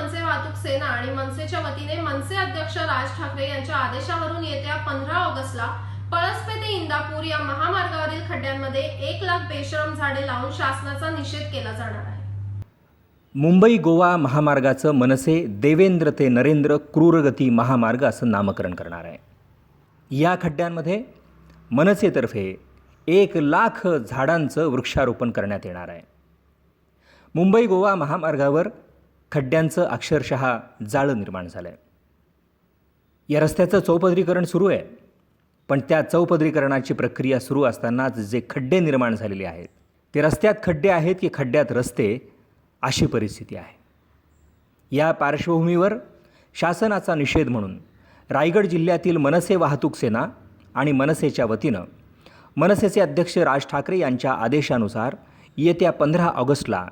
मनसे वाहतूक सेना आणि मनसेच्या वतीने मनसे अध्यक्ष राज ठाकरे यांच्या आदेशावरून येत्या पंधरा ऑगस्टला पळसपे ते इंदापूर या महामार्गावरील खड्ड्यांमध्ये एक लाख बेशरम झाडे लावून शासनाचा निषेध केला जाणार आहे. मुंबई गोवा महामार्गाचं मनसे देवेंद्र ते नरेंद्र क्रूरगती महामार्ग असं नामकरण करणार आहे. या खड्ड्यांमध्ये मनसेतर्फे एक लाख झाडांचं वृक्षारोपण करण्यात येणार आहे. मुंबई गोवा महामार्गावर खड्ड्यांचं अक्षरशः जाळं निर्माण झालं आहे या रस्त्याचं चौपदरीकरण सुरू आहे. पण त्या चौपदरीकरणाची प्रक्रिया सुरू असतानाच जे खड्डे निर्माण झालेले आहेत ते रस्त्यात खड्डे आहेत की खड्ड्यात रस्ते अशी परिस्थिती आहे. या पार्श्वभूमीवर शासनाचा निषेध म्हणून रायगड जिल्ह्यातील मनसे वाहतूक सेना आणि मनसेच्या वतीनं मनसेचे अध्यक्ष राज ठाकरे यांच्या आदेशानुसार येत्या पंधरा ऑगस्टला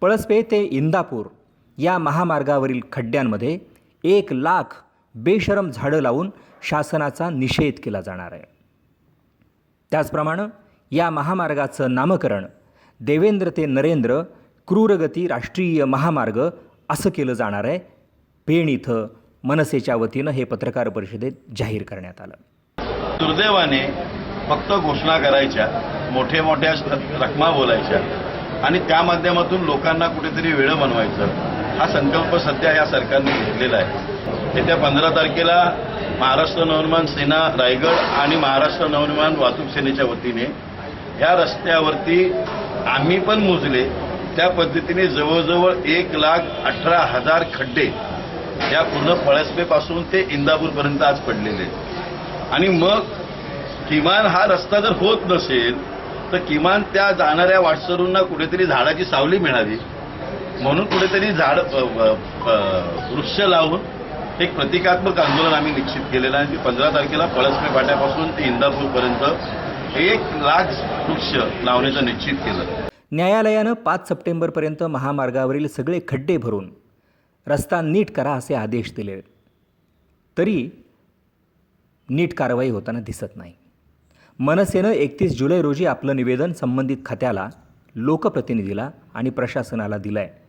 पळसपे ते इंदापूर या महामार्गावरील खड्ड्यांमध्ये एक लाख बेशरम झाडं लावून शासनाचा निषेध केला जाणार आहे. त्याचप्रमाणे या महामार्गाचं नामकरण देवेंद्र ते नरेंद्र क्रूरगती राष्ट्रीय महामार्ग असं केलं जाणार आहे. पेण इथं मनसेच्या वतीनं हे पत्रकार परिषदेत जाहीर करण्यात आलं. दुर्दैवाने फक्त घोषणा करायच्या मोठे मोठ्या रकमा बोलायच्या आणि त्या माध्यमातून लोकांना कुठेतरी वेळ बनवायचं. हा संकल्प सध्या या सरकारने घेतलेला आहे. येत्या पंधरा तारखेला महाराष्ट्र नवनिर्माण सेना रायगड आणि महाराष्ट्र नवनिर्माण वाहतूक सेनेच्या वतीने या रस्त्यावरती आम्ही पण मोजले. त्या पद्धतीने जवळजवळ एक लाख अठरा हजार खड्डे या पूर्ण पळसपेपासून ते इंदापूरपर्यंत आज पडलेले आणि मग किमान हा रस्ता जर होत नसेल तर किमान त्या जाणाऱ्या वाटसरूंना कुठेतरी झाडाची सावली मिळावी. म्हणून कुठेतरी झाड वृक्ष लावून एक प्रतिकात्मक आंदोलन आम्ही निश्चित केलेलं आहे. की पंधरा तारखेला पळसपे फाट्यापासून ते इंदापूरपर्यंत एक लाख वृक्ष लावण्याचं निश्चित केलं. न्यायालयानं पाच सप्टेंबरपर्यंत महामार्गावरील सगळे खड्डे भरून रस्ता नीट करा असे आदेश दिले. तरी नीट कारवाई होताना दिसत नाही. मनसेनं एकतीस जुलै रोजी आपलं निवेदन संबंधित खात्याला लोकप्रतिनिधीला आणि प्रशासनाला दिलं आहे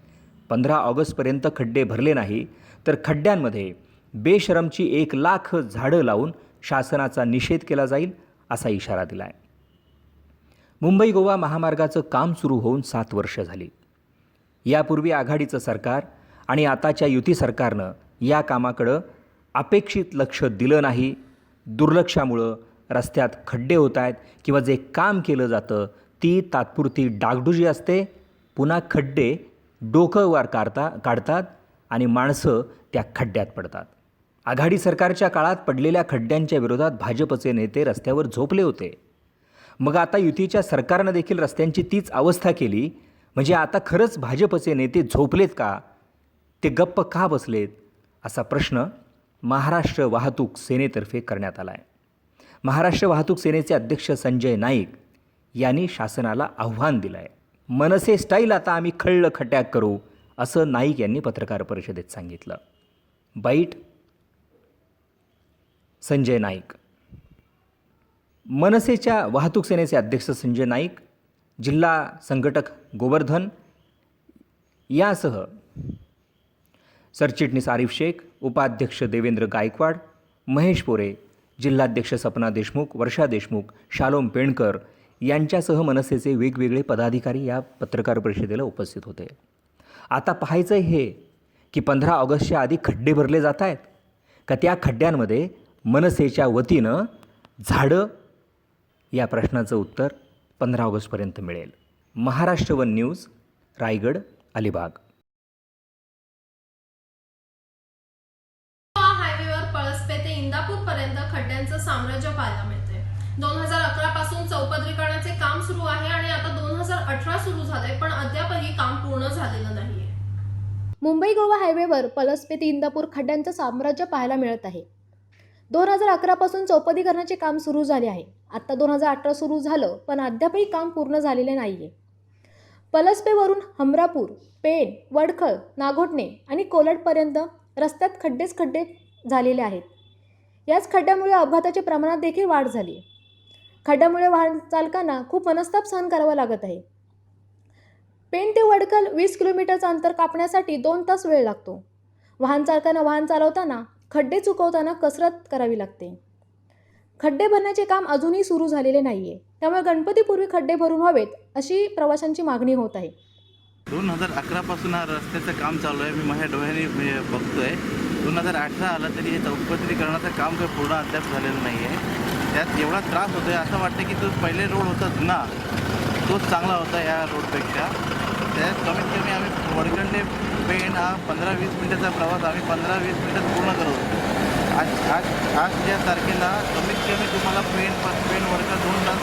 पंधरा ऑगस्टपर्यंत खड्डे भरले नाही तर खड्ड्यांमध्ये बेशरमची एक लाख झाडं लावून शासनाचा निषेध केला जाईल असा इशारा दिला आहे मुंबई गोवा महामार्गाचं काम सुरू होऊन सात वर्ष झाली. यापूर्वी आघाडीचं सरकार आणि आताच्या युती सरकारनं या कामाकडं अपेक्षित लक्ष दिलं नाही. दुर्लक्षामुळं रस्त्यात खड्डे होत आहेत किंवा जे काम केलं जातं ती तात्पुरती डागडुजी असते. पुन्हा खड्डे डोकं वर काढता काढतात आणि माणसं त्या खड्ड्यात पडतात. आघाडी सरकारच्या काळात पडलेल्या खड्ड्यांच्या विरोधात भाजपचे नेते रस्त्यावर झोपले होते. मग आता युतीच्या सरकारनं देखील रस्त्यांची तीच अवस्था केली म्हणजे आता खरंच भाजपचे नेते झोपलेत का? ते गप्प का बसलेत? असा प्रश्न महाराष्ट्र वाहतूक सेनेतर्फे करण्यात आला आहे महाराष्ट्र वाहतूक सेनेचे अध्यक्ष संजय नाईक यांनी शासनाला आव्हान दिलं आहे मनसे स्टाईल आता आम्ही खळ्ळ खट्याक करू असं नाईक यांनी पत्रकार परिषदेत सांगितलं. बाईट संजय नाईक. मनसेच्या वाहतूक सेनेचे अध्यक्ष संजय नाईक जिल्हा संघटक गोवर्धन यासह सरचिटणीस आरिफ शेख उपाध्यक्ष देवेंद्र गायकवाड महेश पोरे जिल्हाध्यक्ष सपना देशमुख वर्षा देशमुख शालोम पेणकर यांच्यासह मनसेचे वेगवेगळे पदाधिकारी या पत्रकार परिषदेला उपस्थित होते. आता पाहायचं हे की पंधरा ऑगस्टच्या आधी खड्डे भरले जात आहेत का त्या खड्ड्यांमध्ये मनसेच्या वतीनं झाडं? या प्रश्नाचं उत्तर पंधरा ऑगस्टपर्यंत मिळेल. Maharashtra one news Raigad Alibag. हायवेवर पळसपे ते इंदापूरपर्यंत खड्ड्यांचं साम्राज्य पाहायला मिळेल दोन हजार अकरा पासून चौपदरीकरणाचे काम सुरू आहे आणि आता दोन हजार अठरा सुरू झालंय पण अद्यापही काम पूर्ण झालेलं नाहीये. मुंबई गोवा हायवेवर पलसपे ते इंदापूर खड्ड्यांचं साम्राज्य पाहायला मिळत आहे. दोन हजार अकरापासून चौपदीकरणाचे काम सुरू झाले आहे. आत्ता दोन हजार अठरा सुरू झालं पण अद्यापही काम पूर्ण झालेले नाही आहे पलसपेवरून हमरापूर पेण वडखळ नागोटणे आणि कोलडपर्यंत रस्त्यात खड्डेच खड्डे झालेले आहेत. याच खड्ड्यामुळे अपघाताच्या प्रमाणात देखील वाढ झाली खड्ड्यामुळे वाहन चालकांना खूप मनस्ताप सहन करावा लागत आहे. पेण ते वडकल वीस किलोमीटरचं अंतर कापण्यासाठी दोन तास वेळ लागतो. वाहन चालकांना वाहन चालवताना खड्डे चुकवताना कसरत करावी लागते. खड्डे भरण्याचे काम अजूनही सुरू झालेले नाही आहे त्यामुळे गणपतीपूर्वी खड्डे भरून व्हावेत अशी प्रवाशांची मागणी होत आहे. दोन हजार अकरापासून हा रस्त्याचं काम चालू आहे. मी माझ्या डोळ्याने बघतोय. दोन हजार अठरा आलं तरी हे चौपदरीकरणाचं काम काही पूर्ण अद्याप झालेलं नाही आहे त्यात एवढा त्रास होतो आहे असं वाटतं की तो पहिले रोड होता जुना तोच चांगला होता या रोडपेक्षा त्यात कमीत कमी आम्ही वडगंडे पेण हा पंधरा वीस मिनिटाचा प्रवास आम्ही पंधरा वीस मिनिटात पूर्ण करत होतो. आज आज आज तारखेला कमीत कमी तुम्हाला पेण पेन वडका दोन तास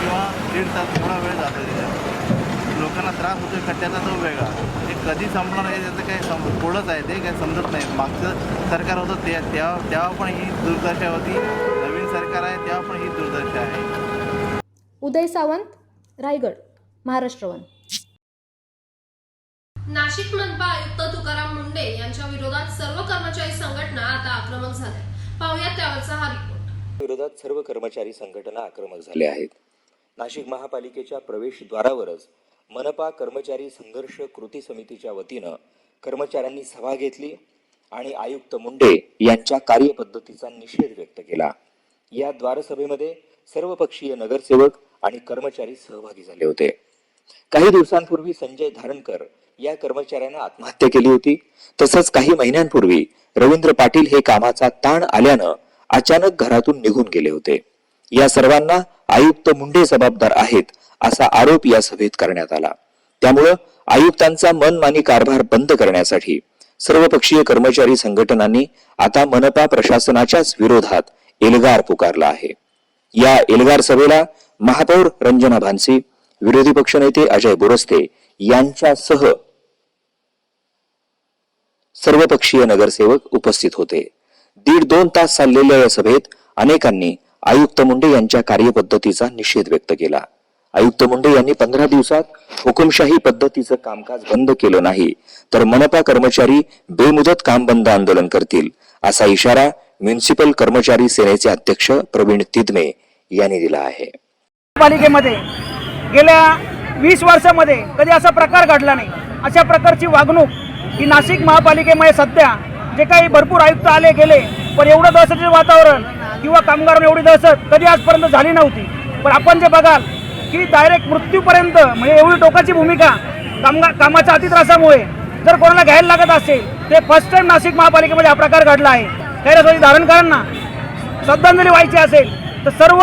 किंवा दीड तास थोडा वेळ जातो त्याच्यात लोकांना त्रास होतो खड्ड्याचा तो वेगळा. ते कधी संपणार आहे त्याचं काही सम थोडंच आहे ते काही समजत नाही. मागचं सरकार होतं ते तेव्हा तेव्हा पण ही दुर्दशा होती. सरकार आहे तेव्हा पण ही दुर्दशा आहे. उदय सावंत रायगड महाराष्ट्रवन नाशिक मनपा आयुक्त तुकाराम मुंडे यांच्या विरोधात सर्व कर्मचारी संघटना आता आक्रमक झाल्या. पाहुयात त्यावरचा हा रिपोर्ट विरोधात सर्व कर्मचारी संघटना आक्रमक झाले आहेत. नाशिक महापालिकेच्या प्रवेशद्वारावरच मनपा कर्मचारी संघर्ष कृती समितीच्या वतीनं कर्मचाऱ्यांनी सभा घेतली आणि आयुक्त मुंडे यांच्या कार्यपद्धतीचा निषेध व्यक्त केला. या द्वारसभेमध्ये सर्वपक्षीय नगरसेवक आणि कर्मचारी सहभागी झाले होते. काही दिवसांपूर्वी संजय धारणकर या कर्मचाऱ्यानं आत्महत्या केली होती. तसंच काही महिन्यांपूर्वी रवींद्र पाटील हे कामाचा ताण आल्यानं अचानक घरातून निघून गेले होते. या सर्वांना आयुक्त मुंडे जबाबदार आहेत असा आरोप या सभेत करण्यात आला. त्यामुळं आयुक्तांचा मनमानी कारभार बंद करण्यासाठी सर्वपक्षीय कर्मचारी संघटनांनी आता मनपा प्रशासनाच्याच विरोधात एल्गार पुकारला आहे. या एल्गार सभेला महापौर रंजना भानसी विरोधी पक्षनेते अजय बोरस्ते यांच्यासह सर्वपक्षीय नगरसेवक उपस्थित होते. दीड दोन तास चाललेल्या या सभेत अनेकांनी आयुक्त मुंडे यांच्या कार्यपद्धतीचा निषेध व्यक्त केला. आयुक्त मुंडे यांनी पंधरा दिवसात हुकुमशाही पद्धतीचं कामकाज बंद केलं नाही तर मनपा कर्मचारी बेमुदत काम बंद आंदोलन करतील असा इशारा म्युन्सिपल कर्मचारी सेनेचे अध्यक्ष प्रवीण तिदमे यांनी दिला आहे. पालिकेमध्ये गेल्या वीस वर्षामध्ये कधी असा प्रकार घडला नाही. अशा प्रकारची वागणूक ही नाशिक महापालिकेमध्ये सध्या जे काही भरपूर आयुक्त आले गेले पण एवढं दहशतीचं वातावरण किंवा कामगारांना एवढी दहशत कधी आजपर्यंत झाली नव्हती. पण आपण जे बघाल की डायरेक्ट मृत्यूपर्यंत म्हणजे एवढी टोकाची भूमिका कामगार कामाच्या अतित्रासामुळे जर कोणाला घ्यायला लागत असेल ते फर्स्ट टाइम नाशिक महापालिकेमध्ये हा प्रकार घडला आहे. कैलासवासी धारण करांना श्रद्धांजली व्हायची असेल तर सर्व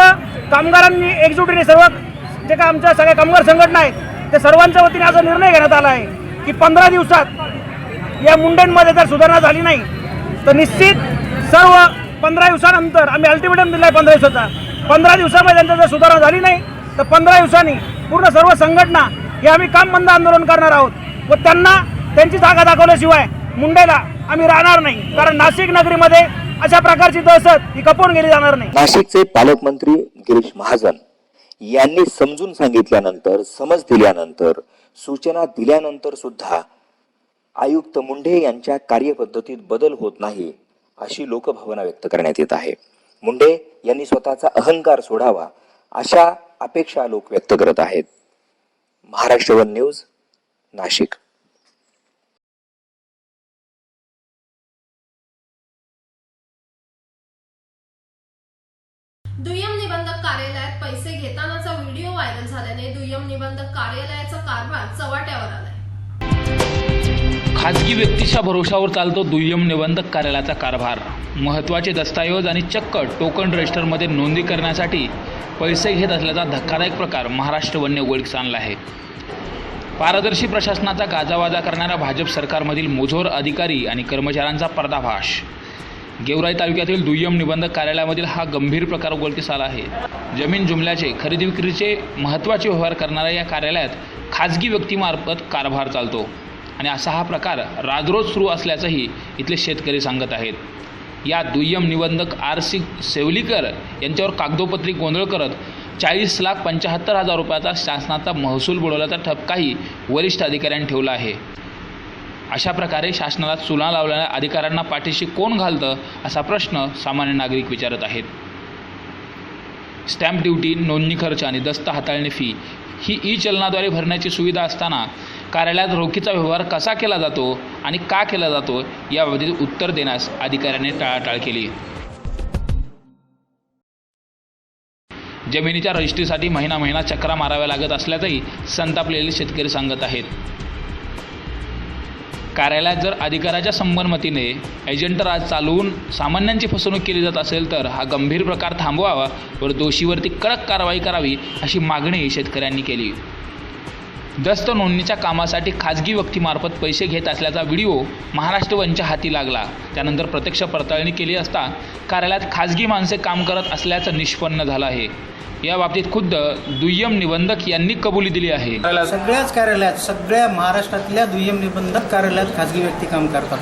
कामगारांनी एकजुटीने सर्व जे काय आमच्या सगळ्या कामगार संघटना आहेत त्या सर्वांच्या वतीने असा निर्णय घेण्यात आला आहे की पंधरा दिवसात या मुंडेंमध्ये जर सुधारणा झाली नाही तर निश्चित सर्व पंधरा दिवसानंतर आम्ही अल्टिमेटम दिला आहे पंधरा दिवसाचा. पंधरा दिवसामध्ये त्यांच्या जर सुधारणा झाली नाही तर पंधरा दिवसांनी पूर्ण सर्व संघटना हे आम्ही काम बंद आंदोलन करणार आहोत व त्यांना त्यांची जागा दाखवल्याशिवाय मुंडेला आम्ही राहणार नाही. कारण नाशिक नगरीमध्ये अशा प्रकारची दहशत ही कपून गेली जाणार नाही. नाशिकचे पालकमंत्री गिरीश महाजन यांनी समजून सांगितल्यानंतर समज दिल्यानंतर सूचना दिल्यानंतर सुद्धा आयुक्त मुंढे यांच्या कार्यपद्धतीत बदल होत नाही अशी लोकभावना व्यक्त करण्यात येत आहे. मुंडे यांनी स्वतःचा अहंकार सोडावा अशा अपेक्षा लोक व्यक्त करत आहेत. Maharashtra one news Nashik. दुय्यम निबंधक कार्यालयात पैसे घेतानाचा व्हिडिओ व्हायरल झाल्याने दुय्यम निबंधक कार्यालयाचा कारभार चव्हाट्यावर आलाय. खाजगी व्यक्तीच्या भरोशावर चालतो दुय्यम निबंधक कार्यालयाचा कारभार. महत्त्वाचे दस्तऐवज आणि चक्क टोकन रजिस्टरमध्ये नोंदणी करण्यासाठी पैसे घेत असल्याचा धक्कादायक प्रकार महाराष्ट्र वन्य उघडकीस आणला आहे. पारदर्शी प्रशासनाचा गाजावाजा करणाऱ्या भाजप सरकारमधील मोझोर अधिकारी आणि कर्मचाऱ्यांचा पर्दाभाष गेवराई तालुक्यातील दुय्यम निबंधक कार्यालयामधील हा गंभीर प्रकार उघडकीस आला आहे. जमीन जुमल्याचे खरेदी विक्रीचे महत्त्वाचे व्यवहार करणाऱ्या या कार्यालयात खाजगी व्यक्तीमार्फत कारभार चालतो. आणि असा हा प्रकार राजरोज सुरू असल्याचंही इथले शेतकरी सांगत आहेत. या दुय्यम निबंधक आर सी सेवलीकर यांच्यावर कागदोपत्री गोंधळ करत चाळीस लाख पंच्याहत्तर हजार रुपयाचा शासनाचा महसूल बुडवल्याचा ठपकाही वरिष्ठ अधिकाऱ्यांनी ठेवला आहे. अशा प्रकारे शासनाला चुना लावलेल्या अधिकाऱ्यांना पाठीशी कोण घालतं असा प्रश्न सामान्य नागरिक विचारत आहेत. स्टॅम्प ड्युटी नोंदणी खर्च आणि दस्त हाताळणी फी ही ई चलनाद्वारे भरण्याची सुविधा असताना कार्यालयात रोखीचा व्यवहार कसा केला जातो आणि का केला जातो याबाबतीत उत्तर देण्यास अधिकाऱ्याने टाळाटाळ केली. जमिनीच्या रजिस्ट्रीसाठी महिना महिना चक्रा माराव्या लागत असल्याचंही संतापलेले शेतकरी सांगत आहेत. कार्यालयात जर अधिकाराच्या संमतीने एजंट राज चालवून सामान्यांची फसवणूक केली जात असेल तर हा गंभीर प्रकार थांबवावा व दोषीवरती कडक कारवाई करावी अशी मागणी शेतकऱ्यांनी केली. दस्त नोंदणीच्या कामासाठी खाजगी व्यक्तीमार्फत पैसे घेत असल्याचा व्हिडिओ महाराष्ट्र वनच्या हाती लागला. त्यानंतर प्रत्यक्ष पडताळणी केली असता कार्यालयात खाजगी माणसे काम करत असल्याचं निष्पन्न झालं आहे. या बाबतीत खुद्द दुय्यम निबंधक यांनी कबुली दिली आहे. सगळ्याच कार्यालयात सगळ्या महाराष्ट्रातल्या दुय्यम निबंधक कार्यालयात खाजगी व्यक्ती काम करतात.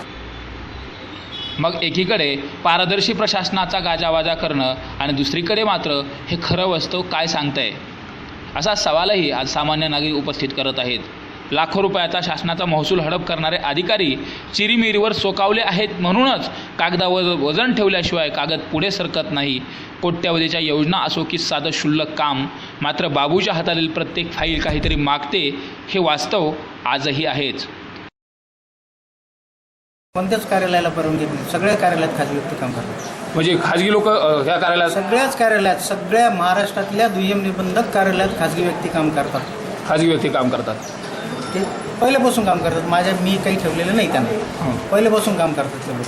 मग एकीकडे पारदर्शी प्रशासनाचा गाजावाजा करणं आणि दुसरीकडे मात्र हे खरं वास्तव काय सांगतंय? असा सवालही आज सामान्य नागरिक उपस्थित करत आहेत. लाखो रुपयाचा शासनाचा महसूल हडप करणारे अधिकारी चिरीमिरीवर सोकावले आहेत म्हणूनच कागदावर वजन ठेवल्याशिवाय कागद पुढे सरकत नाही. कोट्यावधीच्या योजना असो की साधं शुल्लक काम मात्र बाबूच्या हातातील प्रत्येक फाईल काहीतरी मागते हे वास्तव आजही आहेच. कोणत्याच कार्यालयाला परवानगी नाही. सगळ्या कार्यालयात खाजगी व्यक्ती काम करतात. म्हणजे खाजगी लोक ह्या कार्यालयात सगळ्याच कार्यालयात सगळ्या महाराष्ट्रातल्या दुय्यम निबंधक कार्यालयात खाजगी व्यक्ती काम करतात. खाजगी व्यक्ती काम करतात. ते पहिल्यापासून काम करतात. माझ्या मी काही ठेवलेलं नाही त्यांना. हं. पहिल्यापासून काम करतात ते लोक.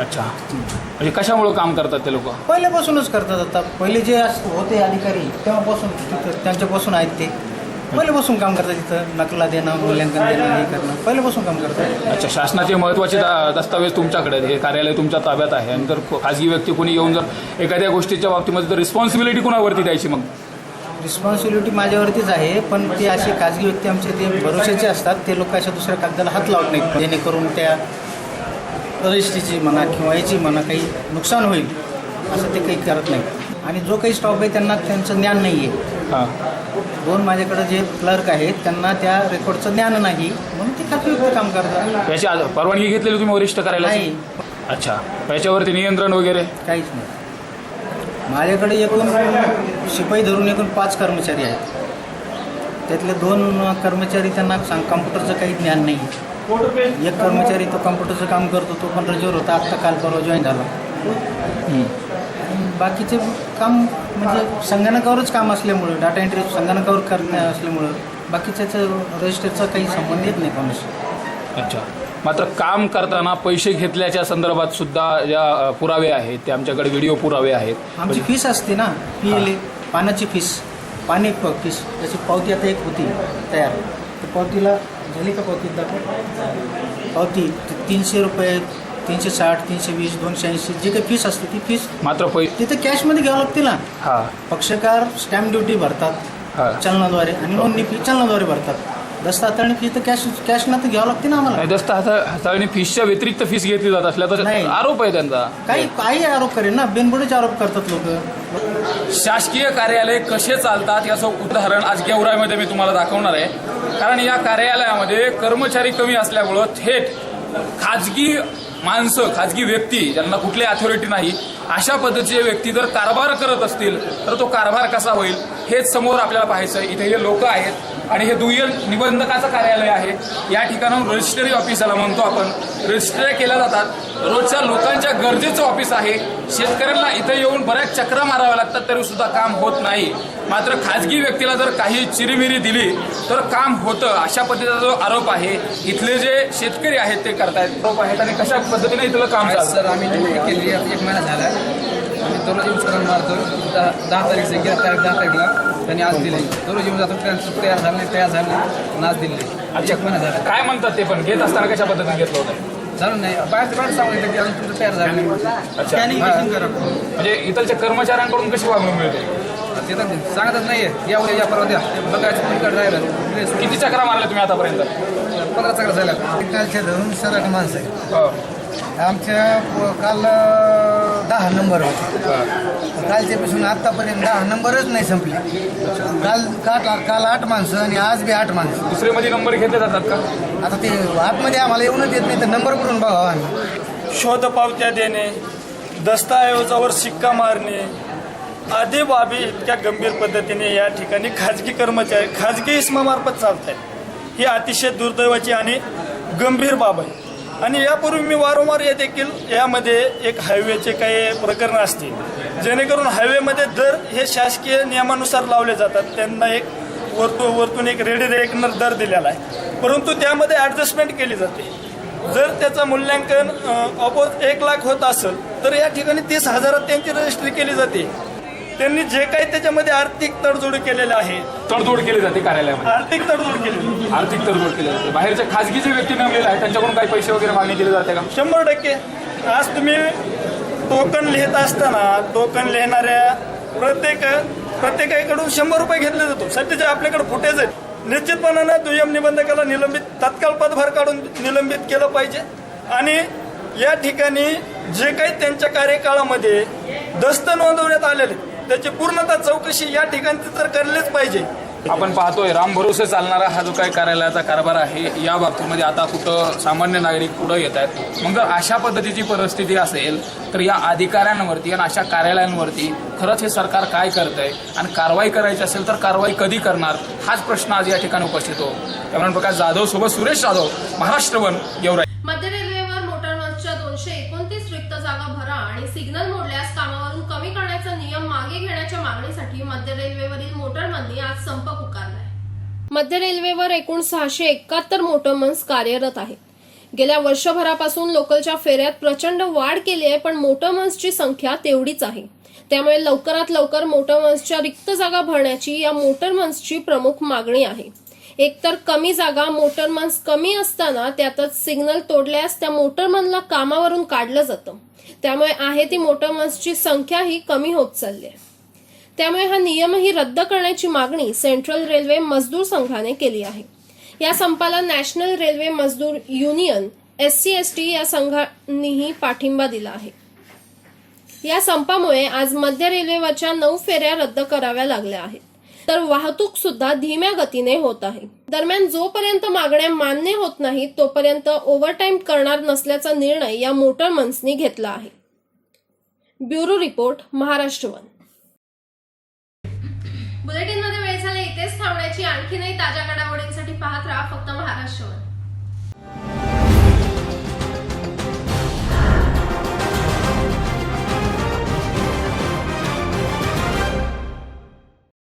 अच्छा. म्हणजे कशामुळं काम करतात ते लोक? पहिल्यापासूनच करतात आता. पहिले जे अस- होते अधिकारी तेव्हापासून तिथं त्यांच्यापासून आहेत ते. पहिल्यापासून काम करतात तिथं नकला देणं मूल्यांकन देणं हे करणं. पहिल्यापासून काम करतात. अच्छा शासनाचे महत्त्वाचे दा- दस्तावेज तुमच्याकडे आहेत. हे कार्यालय तुमच्या ताब्यात आहे. आणि जर खाजगी व्यक्ती कोणी येऊन जर एखाद्या गोष्टीच्या बाबतीमध्ये तर रिस्पॉन्सिबिलिटी कुणावरती द्यायची मग? रिस्पॉन्सिबिलिटी माझ्यावरतीच आहे. पण ते असे खाजगी व्यक्ती आमचे ते भरोशाचे असतात ते लोक अशा दुसऱ्या कागदाला हात लावत नाहीत. जेणेकरून त्या रजिस्ट्रीची म्हणा किंवा याची म्हणा काही नुकसान होईल असं ते काही करत नाही आणि जो काही स्टॉप आहे त्यांना त्यांचं ज्ञान नाही आहे हां. दोन माझ्याकडे जे क्लर्क आहेत त्यांना त्या रेकॉर्डचं ज्ञान नाही म्हणून ते खाजगी व्यक्ती काम करतात. याची आज- परवानगी घेतलेली तुम्ही वरिष्ठ कार्यालयाची? नाही. अच्छा. याच्यावरती नियंत्रण वगैरे? काहीच नाही. माझ्याकडे एकूण शिपाई धरून एकूण पाच कर्मचारी आहेत. त्यातले दोन कर्मचारी त्यांना सांग कम्प्युटरचं काही ज्ञान नाही. एक कर्मचारी तो कम्प्युटरचं काम करतो तो पण रजेवर होता. आत्ता काल परवा जॉईन झाला. हं. बाकीचे काम म्हणजे संगणकावरच काम असल्यामुळं डाटा एंट्री संगणकावर करणे असल्यामुळं बाकीच्याचं रजिस्टरचा काही संबंध येत नाही कोणाशी. अच्छा. मात्र काम करताना पैसे घेतल्याच्या संदर्भात सुद्धा ज्या पुरावे आहेत ते आमच्याकडे व्हिडिओ पुरावे आहेत. आमची फीस असते ना पी एल ए पाण्याची फीस पाणी फीस त्याची पावती आता एक होती तयार. त्या पावतीला झाली का पावती दाखव पावती तीनशे रुपये तीनशे साठ तीनशे वीस दोनशे ऐंशी जी काही फीस असते ती फीस मात्र पै तिथे कॅशमध्ये घ्यावं लागते ना? हां. पक्षकार स्टॅम्प ड्युटी भरतात हां. चलनाद्वारे आणि नोंदणी फी चलनाद्वारे भरतात. दस्त हाताळणी फी तर कॅश कॅशनं तर घ्यावं लागते ना आम्हाला. दस्त हाता हाताळणी फीसच्या व्यतिरिक्त फीस घेतली जात असल्या तर नाही. आरोप आहे त्यांचा. काही काही आरोप करेन ना बिनबुडेचे आरोप करतात लोक. शासकीय कार्यालय कसे चालतात याचं उदाहरण आज गेवराईमध्ये मी तुम्हाला दाखवणार आहे. कारण या कार्यालयामध्ये कर्मचारी कमी असल्यामुळं थेट खाजगी माणसं खाजगी व्यक्ती ज्यांना कुठली अथॉरिटी नाही अशा पद्धतीचे व्यक्ती जर कारभार करत असतील तर तो कारभार कसा होईल हेच समोर आपल्याला पाहायचं इथे हे लोक आहेत आणि हे दुय्यम निबंधकाचं कार्यालय आहे. या ठिकाणाहून रजिस्ट्री ऑफिसाला म्हणतो आपण. रजिस्ट्री केल्या जातात. रोजच्या लोकांच्या गरजेचं ऑफिस आहे. शेतकऱ्यांना इथं येऊन बऱ्याच चक्रा माराव्या लागतात तरी सुद्धा काम होत नाही. मात्र खाजगी व्यक्तीला जर काही चिरीमिरी दिली तर काम होतं. अशा पद्धतीचा जो आरोप आहे इथले जे शेतकरी आहेत ते करतायत. आरोप आहेत आणि कशा पद्धतीने इथलं काम सर. आम्ही केली. एक महिना झाला. आम्ही दररोज यूज करून मारतो दहा तारीख गेल्या तारीख दहा तारीखला. त्यांनी आज दिले. दररोज येऊन जातो त्यांचं तयार झालं नाही तयार झालं नाही. पण आज दिले. अच्छा. एक महिना झाला. काय म्हणतात ते पण? घेत असताना कशा पद्धतीने घेतलं होतं? झालं नाही. बाहेर बाहेर सांगितलं की अजून तुमचं तयार झालं नाही. अच्छा. स्कॅनिंग करा. म्हणजे इथलच्या कर्मचाऱ्यांकडून कशी वागणूक मिळते? ते तर सांगतच नाही आहे या उद्या या परवा द्या. ते बघायचं. राहिलं किती चक्रा मारल्या तुम्ही आतापर्यंत पंधरा चक्र झाल्या. कालच्या धरून सराट माणसं आहे हो. आमच्या काल दहा नंबर होते. कालच्यापासून आत्तापर्यंत दहा नंबरच नाही संपले. काल काल काल आठ माणसं आणि आज बी आठ माणसं. दुसरेमध्ये नंबर घेतले जातात का? आता ते आतमध्ये आम्हाला येऊनच येत नाही तर नंबर कुठून बघावा आम्ही. शोधपावत्या देणे दस्तऐवजावर शिक्का मारणे आधी बाबी इतक्या गंभीर पद्धतीने या ठिकाणी खाजगी कर्मचारी खाजगी इस्मामार्फत चालत आहेत ही अतिशय दुर्दैवाची आणि गंभीर बाब आहे. आणि यापूर्वी मी वारंवार हे देखील यामध्ये एक हायवेचे काही प्रकरण असतील. जेणेकरून हायवेमध्ये दर हे शासकीय नियमानुसार लावले जातात. त्यांना एक वरतू वरतून एक रेडी रेकनर दर दिलेला आहे. परंतु त्यामध्ये ॲडजस्टमेंट केली जाते. जर त्याचं मूल्यांकन अपोज एक लाख होत असेल तर या ठिकाणी तीस हजारात त्यांची रजिस्ट्री केली जाते. त्यांनी जे काही त्याच्यामध्ये आर्थिक तडजोडी केलेल्या आहेत तडजोड केली जाते कार्यालयामध्ये. आर्थिक तडजोड केली आर्थिक तडजोड केली जाते. बाहेरचे खाजगी जे व्यक्ती नेमलेले आहेत त्यांच्याकडून काही पैसे वगैरे मागणी केली जाते का? शंभर टक्के. आज तुम्ही टोकन लिहित असताना टोकन लिहिणाऱ्या प्रत्येक प्रत्येकाकडून शंभर रुपये घेतले जातो सध्याचे आपल्याकडे फुटेज आहेत. निश्चितपणानं दुय्यम निबंधकाला निलंबित तात्काळ पदभार काढून निलंबित केलं पाहिजे. आणि या ठिकाणी जे काही त्यांच्या कार्यकाळामध्ये दस्त नोंदवण्यात आलेले त्याची पूर्णतः चौकशी या ठिकाणी तर करलीच पाहिजे. आपण पाहतोय राम भरोसे चालणारा हा जो काही कार्यालयाचा कारभार आहे या बाबतीमध्ये आता कुठं सामान्य नागरिक पुढं येत आहेत. मग जर अशा पद्धतीची परिस्थिती असेल तर या अधिकाऱ्यांवरती आणि अशा कार्यालयांवरती खरंच हे सरकार काय करतंय आणि कारवाई करायची असेल तर कारवाई कधी करणार हाच प्रश्न आज या ठिकाणी उपस्थित हो त्यामुळे प्रकाश जाधव सोबत सुरेश जाधव महाराष्ट्र वन गेवराई मध्य रेल्वेवर मोटर बसच्या दोनशे एकोणतीस रिक्त जागा भरा आणि सिग्नल मोडल्यास कामावरून कमी करण्याचा नियम मागे घेण्याच्या मागणीसाठी मध्य रेल्वेवरील मोटरमननी आज संप पुकारलाय. मध्य रेल्वेवर एकूण सहाशे एकाहत्तर मोटरमन्स कार्यरत आहेत. गेल्या वर्षभरापासून लोकलच्या फेऱ्यात प्रचंड वाढ केली आहे पण मोटरमन्सची संख्या तेवढीच आहे. त्यामुळे लवकरात लवकर मोटरमन्सच्या रिक्त जागा भरण्याची या मोटरमन्सची प्रमुख मागणी आहे. एकतर कमी जागा मोटरमन्स कमी असताना त्यातच सिग्नल तोडल्यास त्या मोटरमनला कामावरून काढलं जातं. त्यामुळे आहे ती मोटरमन्सची संख्याही कमी होत चालली आहे. त्यामुळे हा नियमही रद्द करण्याची मागणी सेंट्रल रेल्वे मजदूर संघाने केली आहे. या संपाला national railway Mazdoor union S C S T या संघांनीही पाठिंबा दिला आहे. या संपामुळे आज मध्य रेल्वेवरच्या नऊ फेऱ्या रद्द कराव्या लागल्या आहेत. तर वाहतूक सुद्धा धीम्या गतीने होत आहे. दरम्यान जोपर्यंत मागण्या मान्य होत नाहीत तोपर्यंत ओव्हरटाईम करणार नसल्याचा निर्णय या मोटरमन्सनी घेतला आहे. Bureau report Maharashtra one. बुलेटिनमध्ये वेळ झाले इथेच थांबण्याची आणखीनही ताज्या घडामोडींसाठी पाहत राहा फक्त महाराष्ट्रवर.